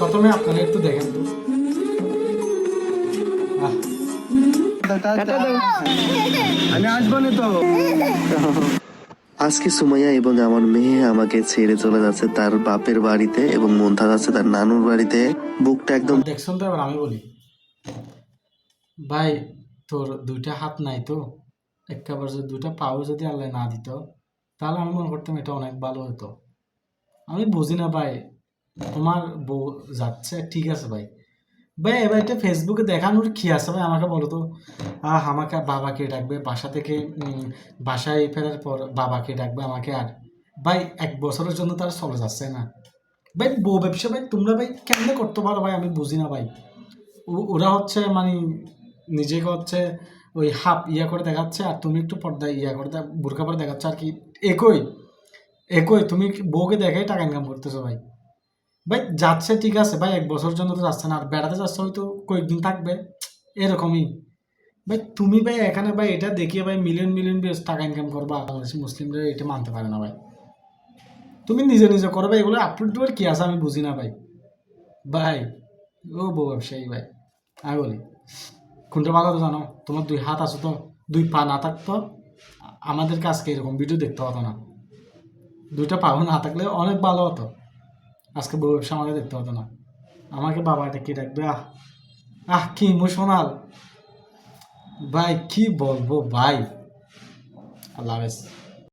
প্রথমে আপনারা একটু দেখেন তো। আমি আসব না তো। আজকে সুমাইয়া এবং আমার মেয়ে আমাকে ছেড়ে চলে যাচ্ছে তার বাপের বাড়িতে এবং মন্থা যাচ্ছে তার নানুর বাড়িতে। বুকটা একদম দেখছেন তো এবার আমি বলি। ভাই তোর দুইটা হাত নাই তো। একেবারে যদি দুইটা পাও যদি আল্লাহ না দিত তাহলে আমি মনে করতাম এটা অনেক ভালো হতো। আমি বুঝি না ভাই তোমার বউ যাচ্ছে, ঠিক আছে ভাই। ভাই, এবার এটা ফেসবুকে দেখানোর কি আছে? ভাই, আমাকে বলো তো। আহ, আমাকে বাবাকে ডাকবে, বাসা থেকে বাসায় ফেরার পর বাবাকে ডাকবে আমাকে আর। ভাই, এক বছরের জন্য তারা চলে যাচ্ছে না। ভাই, বউ ব্যবসা, ভাই, তোমরা ভাই কেমনে করতে পারো ভাই? আমি বুঝি না ভাই। ওরা হচ্ছে মানে নিজেকে হচ্ছে ওই হাফ ইয়া করে দেখাচ্ছে আর তুমি একটু পর্দায় ইয়া করে বোরকা পরে দেখাচ্ছে আর কি। একই একই, তুমি বউকে দেখাই টাকা ইনকাম করতেছো ভাই। ভাই, যাচ্ছে ঠিক আছে, ভাই, এক বছর জন্য তো যাচ্ছে না, আর বেড়াতে যাচ্ছে হয়তো কয়েকদিন থাকবে, এরকমই। ভাই, তুমি ভাই, এখানে ভাই, এটা দেখিয়ে ভাই মিলিয়ন মিলিয়ন বেশ টাকা ইনকাম করবা, বাংলাদেশি মুসলিমরা এটা মানতে পারে না ভাই। তুমি নিজে নিজে করো ভাই, এগুলো আপলোড দেওয়ার কি আছে আমি বুঝি না ভাই। ভাই ও বউ ব্যবসায়ী ভাই, আমি বলি, কোনটা ভালো তো জানো? তোমার দুই হাত আছে তো, দুই পা না থাকতো আমাদেরকে আজকে এরকম ভিডিও দেখতে হতো না। দুইটা পা না থাকলে অনেক ভালো হতো। আজকে বউ ব্যবসা আমাকে দেখতে হতো না। আমাকে বাবা এটা কি ডাকবে? আহ আহ, কি ইমোশনাল। ভাই, কি বলব, ভাই? আল্লাহ হাফেজ।